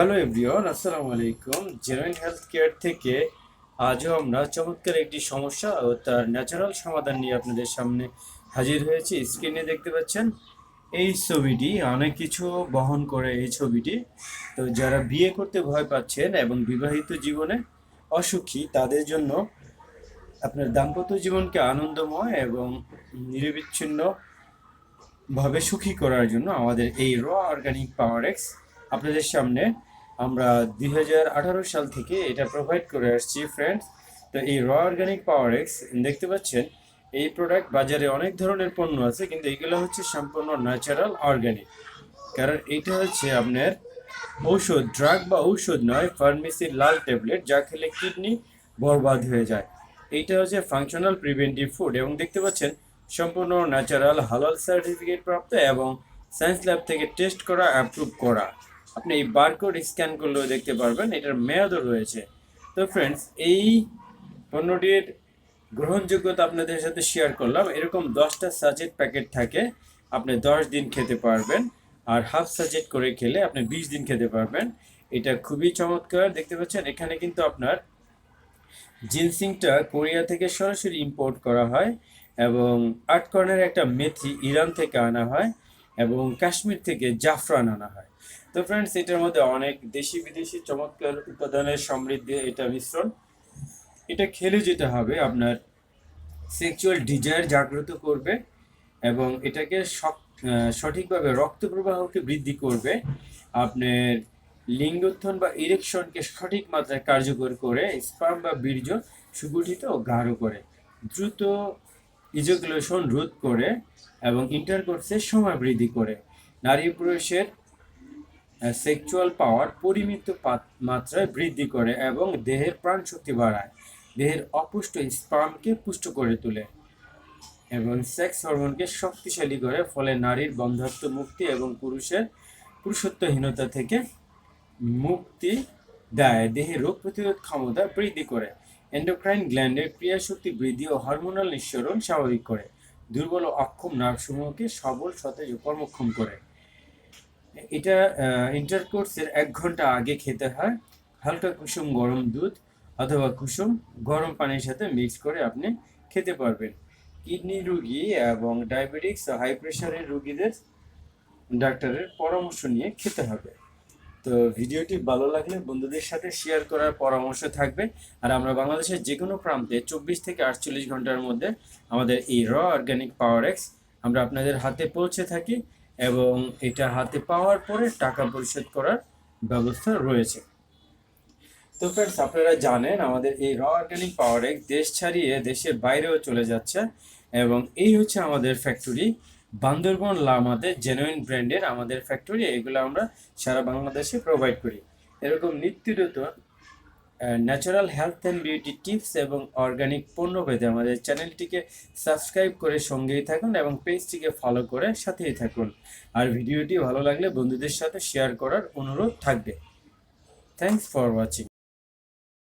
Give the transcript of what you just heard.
Hello everyone আসসালামু আলাইকুম। Genuine health care থেকে আজও আমরা চমৎকার একটি সমস্যা ও তার ন্যাচারাল সমাধান নিয়ে আপনাদের সামনে হাজির হয়েছি। স্ক্রিনে দেখতে পাচ্ছেন এই ছবিটি, অনেক কিছু বহন করে এই ছবিটি। তো যারা বিয়ে করতে ভয় পাচ্ছেন এবং বিবাহিত জীবনে অসুখী, তাদের জন্য আপনার দাম্পত্য জীবনকে আনন্দময় এবং নিরবিচ্ছিন্ন ভাবে সুখী করার জন্য আমাদের এই র অর্গানিক পাওয়ার এক্স আপনাদের সামনে আমরা দুই হাজার আঠারো সাল থেকে এটা প্রোভাইড করে আসছি ফ্রেন্ডস তো এই র অর্গানিক পাওয়ার এক্স দেখতে পাচ্ছেন, এই প্রোডাক্ট বাজারে অনেক ধরনের পণ্য আছে, কিন্তু এগুলো হচ্ছে সম্পূর্ণ ন্যাচারাল অর্গানিক কারণ এটা হচ্ছে আপনার ঔষধ ড্রাগ বা ঔষধ নয় ফার্মেসির লাল ট্যাবলেট যা খেলে কিডনি বরবাদ হয়ে যায়। এইটা হচ্ছে ফাংশনাল প্রিভেন্টিভ ফুড এবং দেখতে পাচ্ছেন, সম্পূর্ণ ন্যাচারাল হালাল সার্টিফিকেট প্রাপ্ত এবং সায়েন্স ল্যাব থেকে টেস্ট করা অ্যাপ্রুভ করা। আপনি এই বারকোড স্ক্যান করলেও দেখতে পারবেন, এটার মেয়াদও রয়েছে। তো ফ্রেন্ডস এই পণ্যটির গ্রহণযোগ্যতা আপনাদের সাথে শেয়ার করলাম। এরকম দশটা সাজেট প্যাকেট থাকে, আপনি দশ দিন খেতে পারবেন, আর হাফ সাজেট করে খেলে আপনি বিশ দিন খেতে পারবেন। এটা খুবই চমৎকার, দেখতে পাচ্ছেন? এখানে কিন্তু আপনার জিনসিংটা কোরিয়া থেকে সরাসরি ইম্পোর্ট করা হয় এবং আটকর্নের একটা মেথি ইরান থেকে আনা হয়। এবং কাশ্মীর থেকে জাফরান আনা হয়। তো ফ্রেন্ডস এটার মধ্যে অনেক দেশি বিদেশি চমৎকার উপাদানের সমৃদ্ধি এটা মিশ্রণ। এটা খেলে যেটা হবে, আপনার সেক্সুয়াল ডিজায়ার জাগ্রত করবে এবং এটাকে সঠিকভাবে রক্ত প্রবাহকে বৃদ্ধি করবে। আপনার লিঙ্গোত্থন বা ইরেকশনকে সঠিক মাত্রায় কার্যকর করে স্পাম বা বীর্য সুগঠিত ও গাঢ় করে। দ্রুত ইজোকুলেশন রোধ করে এবং ইন্টারকোর্সের সময় বৃদ্ধি করে। নারী পুরুষের সেক্সুয়াল পাওয়ার পরিমিত মাত্রায় বৃদ্ধি করে এবং দেহের প্রাণ শক্তি বাড়ায়। দেহের অপুষ্ট স্পামকে পুষ্ট করে তোলে এবং সেক্স হরমোনকে শক্তিশালী করে, ফলে নারীর বন্ধাত্ম মুক্তি এবং পুরুষের পুরুষত্বহীনতা থেকে মুক্তি দেয়। দেহে রোগ প্রতিরোধ ক্ষমতা বৃদ্ধি করে। এন্ডোক্রাইন গ্ল্যান্ডের ক্রিয়াশক্তি বৃদ্ধি ও হরমোনাল নিঃসরণ স্বাভাবিক করে। দুর্বল ও অক্ষম নার্ভসমূহকে সবল সতেজ ও কর্মক্ষম করে। এটা ইন্টারকোর্সের এক ঘণ্টা আগে খেতে হয়। হালকা কুসুম গরম দুধ অথবা কুসুম গরম পানির সাথে মিক্স করে আপনি খেতে পারবেন। কিডনি রুগী এবং ডায়াবেটিক্স ও হাই প্রেশারের রোগীদের ডাক্তারের পরামর্শ নিয়ে খেতে হবে। তো ভিডিওটি ভালো লাগলে বন্ধুদের সাথে শেয়ার করার পরামর্শ থাকবে। আর আমরা বাংলাদেশের যে কোনো প্রান্তে চব্বিশ থেকে আটচল্লিশ ঘণ্টার মধ্যে আমাদের এই র অর্গানিক পাওয়ার এক্স আমরা আপনাদের হাতে পৌঁছে থাকি এবং এটা হাতে পাওয়ার পরে টাকা পরিশোধ করার ব্যবস্থা রয়েছে। তো ফ্রেন্ডস আপনারা জানেন আমাদের এই র অর্গানিক পাওয়ার এক্স দেশ ছাড়িয়ে দেশের বাইরেও চলে যাচ্ছে এবং এই হচ্ছে আমাদের ফ্যাক্টরি বান্দরবন লামাতে জেনুইন ব্র্যান্ডের আমাদের ফ্যাক্টরি এগুলো আমরা সারা বাংলাদেশে প্রোভাইড করি। এরকম নিত্যযুত natural health and beauty tips এবং অর্গানিক পণ্য পেতে আমাদের চ্যানেলটিকে সাবস্ক্রাইব করে সঙ্গেই থাকুন এবং পেজটিকে ফলো করে সাথেই থাকুন। আর ভিডিওটি ভালো লাগলে বন্ধুদের সাথে শেয়ার করার অনুরোধ থাকবে। Thanks for watching